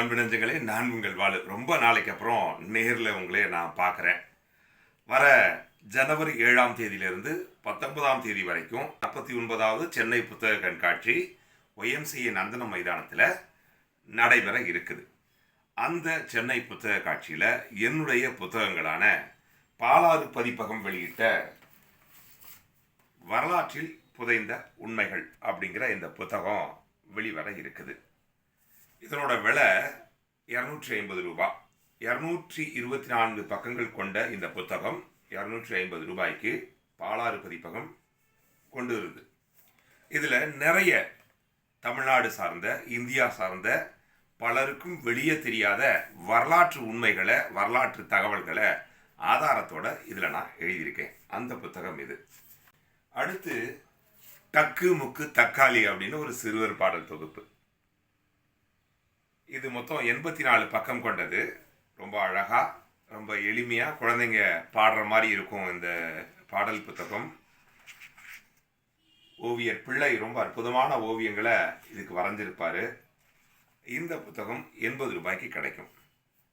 அன்பு நான் உங்கள் வாழ் ரொம்ப நாளைக்கு அப்புறம் நேரில் உங்களே நான் பார்க்குறேன் வர ஜனவரி ஏழாம் தேதியிலிருந்து பத்தொன்பதாம் தேதி வரைக்கும் நாற்பத்தி ஒன்பதாவது சென்னை புத்தக கண்காட்சி ஒய்எம்சிஏ நந்தனம் மைதானத்தில் நடைபெற இருக்குது. அந்த சென்னை புத்தக காட்சியில் என்னுடைய புத்தகங்களான பாலாறு பதிப்பகம் வெளியிட்ட வரலாற்றில் புதைந்த உண்மைகள் அப்படிங்கிற இந்த புத்தகம் வெளிவர இருக்குது. இதனோட விலை இரநூற்றி ஐம்பது ரூபாய் இரநூற்றி இருபத்தி நான்கு பக்கங்கள் கொண்ட இந்த புத்தகம் இரநூற்றி ஐம்பது ரூபாய்க்கு பாலாறு பதிப்பகம் கொண்டு வருது இதில் நிறைய தமிழ்நாடு சார்ந்த இந்தியா சார்ந்த பலருக்கும் வெளியே தெரியாத வரலாற்று உண்மைகளை வரலாற்று தகவல்களை ஆதாரத்தோட இதில் நான் எழுதியிருக்கேன். அந்த புத்தகம் இது. அடுத்து டக்கு முக்கு தக்காளி அப்படின்னு ஒரு சிறுவர் பாடல் தொகுப்பு. இது மொத்தம் எண்பத்தி நாலு பக்கம் கொண்டது. ரொம்ப அழகாக ரொம்ப எளிமையாக குழந்தைங்க பாடுற மாதிரி இருக்கும் இந்த பாடல் புத்தகம். ஓவியர் பிள்ளை ரொம்ப அற்புதமான ஓவியங்களை இதுக்கு வரைஞ்சிருப்பார். இந்த புத்தகம் எண்பது ரூபாய்க்கு கிடைக்கும்.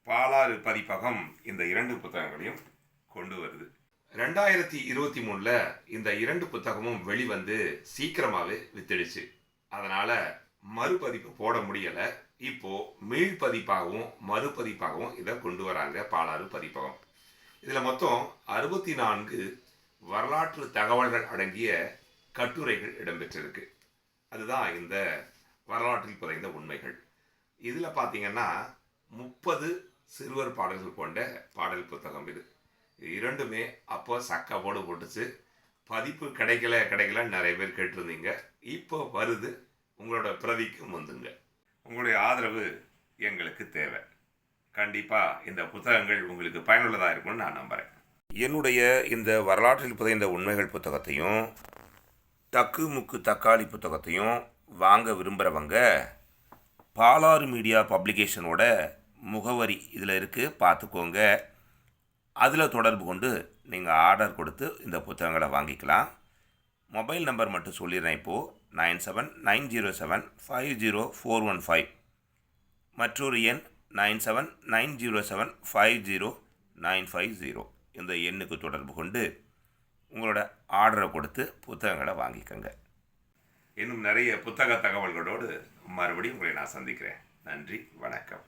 பாலாறு பதிப்பகம் இந்த இரண்டு புத்தகங்களையும் கொண்டு வருது. ரெண்டாயிரத்தி இருபத்தி மூணில் இந்த இரண்டு புத்தகமும் வெளிவந்து சீக்கிரமாகவே வித்துடுச்சு. அதனால் மறுபதிப்பு போட முடியலை. இப்போ மீள்பதிப்பாகவும் மறுபதிப்பாகவும் இதை கொண்டு வராங்க பாலாறு பதிப்பகம். இதில் மொத்தம் அறுபத்தி நான்கு வரலாற்று தகவல்கள் அடங்கிய கட்டுரைகள் இடம்பெற்றிருக்கு. அதுதான் இந்த வரலாற்றில் புதைந்த உண்மைகள். இதில் பார்த்தீங்கன்னா முப்பது சிறுவர் பாடல்கள் கொண்ட பாடல் புத்தகம் இது. இரண்டுமே அப்போ சக்கவோடு போட்டுச்சு. பதிப்பு கிடைக்கல கிடைக்கல நிறைய பேர் கேட்டிருந்தீங்க. இப்போ வருது. உங்களோட பிரதிக்கும் வந்துங்க. உங்களுடைய ஆதரவு எங்களுக்கு தேவை. கண்டிப்பாக இந்த புத்தகங்கள் உங்களுக்கு பயனுள்ளதாக இருக்கும்னு நான் நம்புகிறேன் என்னுடைய இந்த வரலாற்றில் புதைந்த உண்மைகள் புத்தகத்தையும் தக்கு முக்கு தக்காளி புத்தகத்தையும் வாங்க விரும்புகிறவங்க பாலாறு மீடியா பப்ளிகேஷனோட முகவரி இதில் இருக்குது பார்த்துக்கோங்க அதில் தொடர்பு கொண்டு நீங்கள் ஆர்டர் கொடுத்து இந்த புத்தகங்களை வாங்கிக்கலாம். மொபைல் நம்பர் மட்டும் சொல்லிடுறேன் இப்போது nine seven nine zero seven five zero four one five மற்றொரு எண் nine seven nine zero seven five zero nine five zero இந்த எண்ணுக்கு தொடர்பு கொண்டு உங்களோட ஆர்டரை கொடுத்து புத்தகங்களை வாங்கிக்கோங்க. இன்னும் நிறைய புத்தக தகவல்களோடு மறுபடியும் உங்களை நான் சந்திக்கிறேன். நன்றி வணக்கம்.